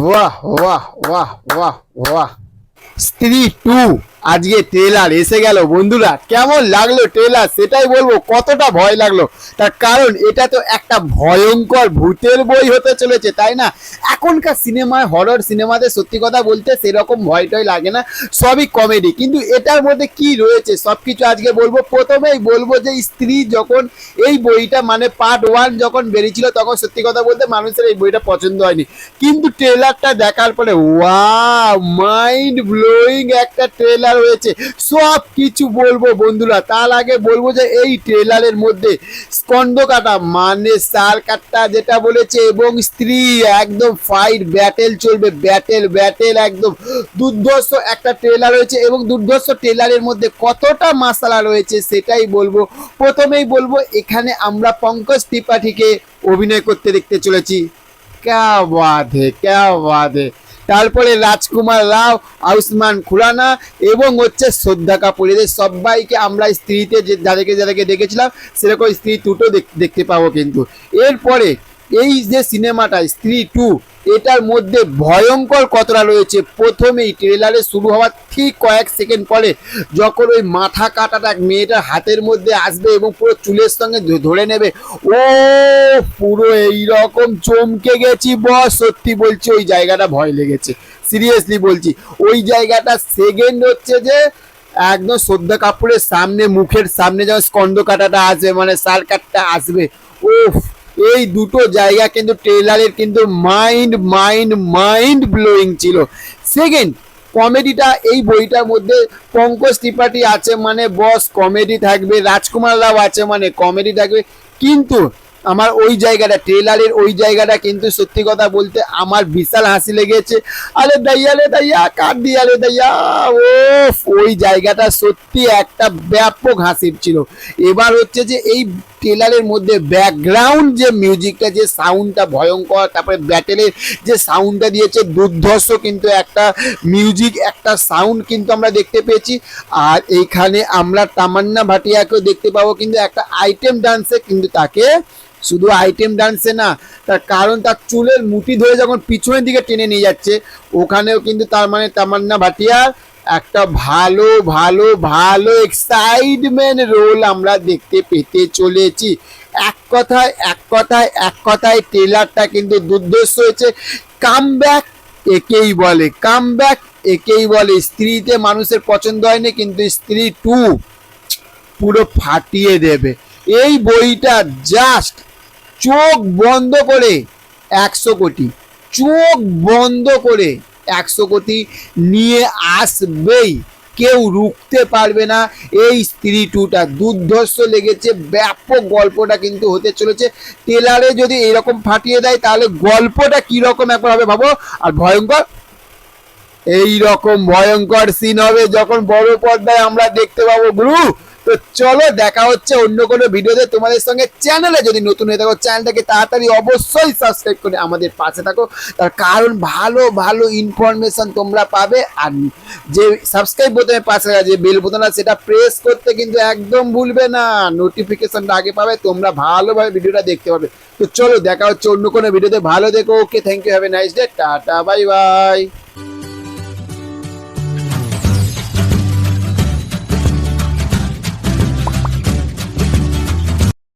ва, ва, ва, ва, ва. Street 2. আজকে trailer এসে গেল, বন্ধুরা। কেমন লাগল ট্রেলার সেটাই বলব, কতটা ভয় লাগল? তার কারণ, এটা তো একটা ভয়ঙ্কর ভূতের বই হতে চলেছে, তাই না? এখনকার সিনেমায় হরর সিনেমাতে সত্যি কথা বলতে সেরকম ভয় টয় লাগে না, সবই কমেডি কিন্তু এটার মধ্যে কি রয়েছে সব কিছু আজকে বলব। প্রথমেই বলব যে, স্ত্রী যখন এই বইটা মানে পার্ট ওয়ান যখন বেরিয়েছিল, তখন সত্যি কথা বলতে মানুষের এই বইটা পছন্দ হয়নি। কিন্তু ট্রেলারটা দেখার পরে ওয়া মাইন্ড ব্লোয়িং একটা ট্রেলার হয়েছে সব কিছু বলব বন্ধুরা। তার আগে বলব যে এই ট্রেলারের মধ্যে স্কন্দ কাটা মানে সার কাটটা যেটা বলেছে, এবং স্ত্রী একদম ফাইট ব্যাটেল চলবে। ব্যাটেল ব্যাটেল একদম। দুর্ধর্ষ একটা ট্রেলার রয়েছে, এবং দুর্ধর্ষ ট্রেলারের মধ্যে কতটা মশালা রয়েছে সেটাই বলব। প্রথমেই বলব, এখানে আমরা পঙ্কজ ত্রিপাঠীকে অভিনয় করতে দেখতে চলেছি। হে, ক্যা বাত হে। তারপরে রাজকুমার রাও, আয়ুষ্মান খুরানা এবং হচ্ছে শ্রদ্ধা কাপুর। এদের সবাইকে আমরা স্ত্রীতে যে যাদেরকে যাদেরকে দেখেছিলাম, সেরকম স্ত্রী টুটো দেখতে পাবো কিন্তু। এরপরে এই যে সিনেমাটা, স্ত্রী টু এটার মধ্যে ভয়ঙ্কর কতটা রয়েছে। প্রথমেই ট্রেলারে শুরু হওয়ার ঠিক কয়েক সেকেন্ড পরে যখন ওই মাথা কাটাটা মেয়েটার হাতের মধ্যে আসবে এবং পুরো চুলের সঙ্গে ধরে নেবে, ও পুরো এইরকম চমকে গেছি বস। সত্যি বলছি, ওই জায়গাটা ভয় লেগেছে। সিরিয়াসলি বলছি, ওই জায়গাটা সেকেন্ড হচ্ছে যে একদম শ্রদ্ধা কাপুরের সামনে, মুখের সামনে যেমন স্কন্দ কাটাটা আসবে মানে সার কাটটা আসবে। উফ এই দুটো জায়গা কিন্তু ট্রেলারের কিন্তু মাইন্ড মাইন্ড মাইন্ড ব্লোয়িং ছিল। সেকেন্ড কমেডিটা এই বইটার মধ্যে পঙ্কজ ত্রিপাঠী আছে মানে বস কমেডি থাকবে, রাজকুমার রাও আছে মানে কমেডি থাকবে। কিন্তু আমার ওই জায়গাটা ট্রেলারের ওই জায়গাটা কিন্তু সত্যি কথা বলতে আমার বিশাল হাসি লেগেছে। আরে দাইয়া রে দাইয়া, কার দিয়া রে দাইয়া? ও ওই জায়গাটা সত্যি একটা ব্যাপক হাসির ছিল। এবার হচ্ছে যে এই ট্রেলারের মধ্যে ব্যাকগ্রাউন্ড যে মিউজিকটা যে সাউন্ডটা ভয়ঙ্কর, তারপরে ব্যাটেলের যে সাউন্ডটা দিয়েছে, দুর্ধর্ষ কিন্তু একটা মিউজিক একটা সাউন্ড কিন্তু আমরা দেখতে পেয়েছি। আর এইখানে আমরা তামান্না ভাটিয়াকেও দেখতে পাবো, কিন্তু একটা আইটেম ডান্সে কিন্তু তাকে শুধু আইটেম ডান্সে না, তার কারণ তার চুলের মুঠি ধরে যখন পিছনের দিকে টেনে নিয়ে যাচ্ছে, ওখানেও কিন্তু তার মানে তামান্না ভাটিয়ার একটা ভালো ভালো ভালো এক্সাইটমেন্ট রোল আমরা দেখতে পেতে চলেছি। এক কথায় এক কথায় এক কথায় ট্রেলারটা কিন্তু দুর্ধর্ষ হয়েছে। কাম ব্যাক একেই বলে কাম ব্যাক একেই বলে। স্ত্রীতে মানুষের পছন্দ হয়নি, কিন্তু স্ত্রী টু পুরো ফাটিয়ে দেবে। এই বইটা জাস্ট চোখ বন্ধ করে একশো কোটি, চোখ বন্ধ করে একশো কোটি নিয়ে আসবেই। কেউ রুখতে পারবে না। এই স্ত্রী টুটা দুর্ধর্ষ লেগেছে, ব্যাপক গল্পটা কিন্তু হতে চলেছে। টেলারে যদি এরকম ফাটিয়ে দেয়, তাহলে গল্পটা কীরকম একবার হবে ভাবো? আর ভয়ঙ্কর এই রকম ভয়ঙ্কর সিন হবে যখন বড় পর্দায় আমরা দেখতে পাবো, গুরু! তো চলো দেখা হচ্ছে অন্য কোনো ভিডিওতে তোমাদের সঙ্গে চ্যানেলে যদি নতুন হয়ে থাকো চ্যানেলটাকে তাড়াতাড়ি অবশ্যই সাবস্ক্রাইব করে আমাদের পাশে থাকো। তার কারণ ভালো ভালো ইনফরমেশন তোমরা পাবে। আর যে সাবস্ক্রাইব বোতামের পাশে যে বেল বোতাম আছে, সেটা প্রেস করতে কিন্তু একদম ভুলবে না। নোটিফিকেশানটা আগে পাবে, তোমরা ভালোভাবে ভিডিওটা দেখতে পাবে। তো চলো দেখা হচ্ছে অন্য কোনো ভিডিওতে। ভালো দেখো okay thank you have a nice day tata bye bye